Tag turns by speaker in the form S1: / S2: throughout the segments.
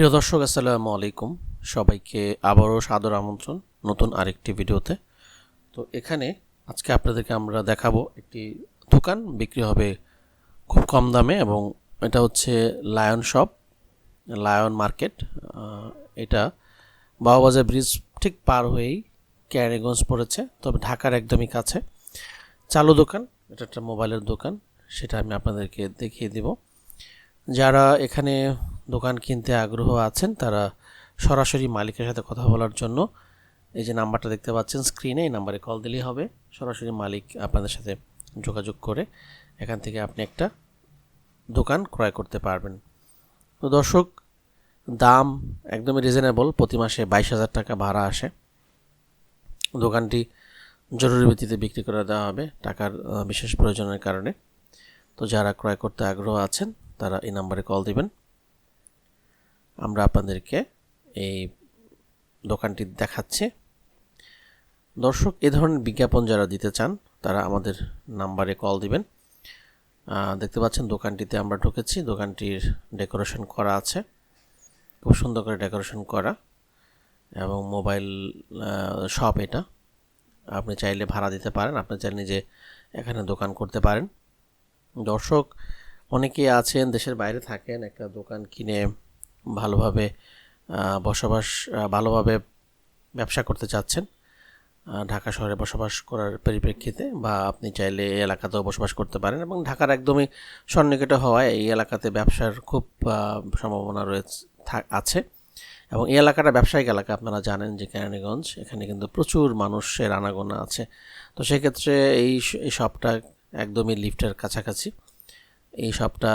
S1: প্রিয় দর্শক, আসসালামু আলাইকুম। সবাইকে আবারও সাদর আমন্ত্রণ নতুন আরেকটি ভিডিওতে। তো এখানে আজকে আপনাদেরকে আমরা দেখাবো একটি দোকান, বিক্রি হবে খুব কম দামে এবং এটা হচ্ছে লায়ন শপ, লায়ন মার্কেট। এটা বাবাবাজার ব্রিজ ঠিক পার হয়েই ক্যারিগঞ্জ পড়েছে, তবে ঢাকার একদমই কাছে। চালু দোকান, এটা একটা মোবাইলের দোকান, সেটা আমি আপনাদেরকে দেখিয়ে দেব। যারা এখানে দোকান কিনতে আগ্রহ আছেন, তারা সরাসরি মালিকের সাথে কথা বলার জন্য এই যে নাম্বারটা দেখতে পাচ্ছেন স্ক্রিনে এই নাম্বারে কল দিলেই হবে। সরাসরি মালিক আপনাদের সাথে যোগাযোগ করে এখান থেকে আপনি একটা দোকান ক্রয় করতে পারবেন। তো দর্শক, দাম একদমই রিজনেবল প্রতি মাসে বাইশ হাজার টাকা ভাড়া আসে। দোকানটি জরুরি ভিত্তিতে বিক্রি করে দেওয়া হবে টাকার বিশেষ প্রয়োজনের কারণে। তো যারা ক্রয় করতে আগ্রহ আছেন, তারা এই নাম্বারে কল দিবেন। আমরা আপনাদেরকে এই দোকানটি দেখাচ্ছি। দর্শক, এ ধরনের বিজ্ঞাপন যারা দিতে চান, তারা আমাদের নাম্বারে কল দিবেন। দেখতে পাচ্ছেন দোকানটিতে আমরা ঢুকেছি। দোকানটির ডেকোরেশন করা আছে। খুব সুন্দর করে ডেকোরেশন করা। এবং মোবাইল শপ এটা। আপনি চাইলে ভাড়া দিতে পারেন। আপনি চাইলে নিজে এখানে দোকান করতে পারেন। দর্শক, অনেকেই আছেন, দেশের বাইরে থাকেন, একটা দোকান কিনে ভালোভাবে বসবাস ভালোভাবে ব্যবসা করতে চাচ্ছেন। ঢাকা শহরে বসবাস করার পরিপ্রেক্ষিতে বা আপনি চাইলে এই এলাকাতেও বসবাস করতে পারেন এবং ঢাকার একদমই সন্নিকটে হওয়ায় এই এলাকাতে ব্যবসার খুব সম্ভাবনা রয়েছে আছে। এবং এই এলাকাটা ব্যবসায়িক এলাকা, আপনারা জানেন যে কেরানীগঞ্জ, এখানে কিন্তু প্রচুর মানুষের আনাগোনা আছে। তো সেক্ষেত্রে এই এই শপটা একদমই লিফটের কাছাকাছি। এই শপটা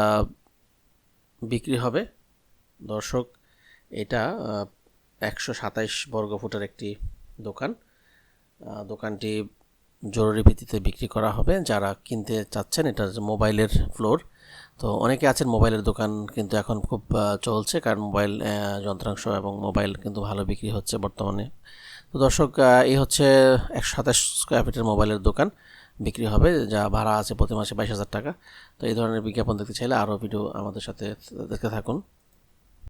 S1: বিক্রি হবে। দর্শক, এটা একশো সাতাইশ বর্গফুটের একটি দোকান। দোকানটি জরুরি ভিত্তিতে বিক্রি করা হবে। যারা কিনতে চাচ্ছেন, এটা মোবাইলের ফ্লোর। তো অনেকে আছেন মোবাইলের দোকান কিন্তু এখন খুব চলছে কারণ মোবাইল যন্ত্রাংশ এবং মোবাইল কিন্তু ভালো বিক্রি হচ্ছে বর্তমানে। তো দর্শক এই হচ্ছে একশো সাতাশ স্কোয়ার ফিটের মোবাইলের দোকান বিক্রি হবে, যা ভাড়া আছে প্রতি মাসে বাইশ হাজার টাকা। তো এই ধরনের বিজ্ঞাপন দেখতে চাইলে আরও ভিডিও আমাদের সাথে দেখতে থাকুন।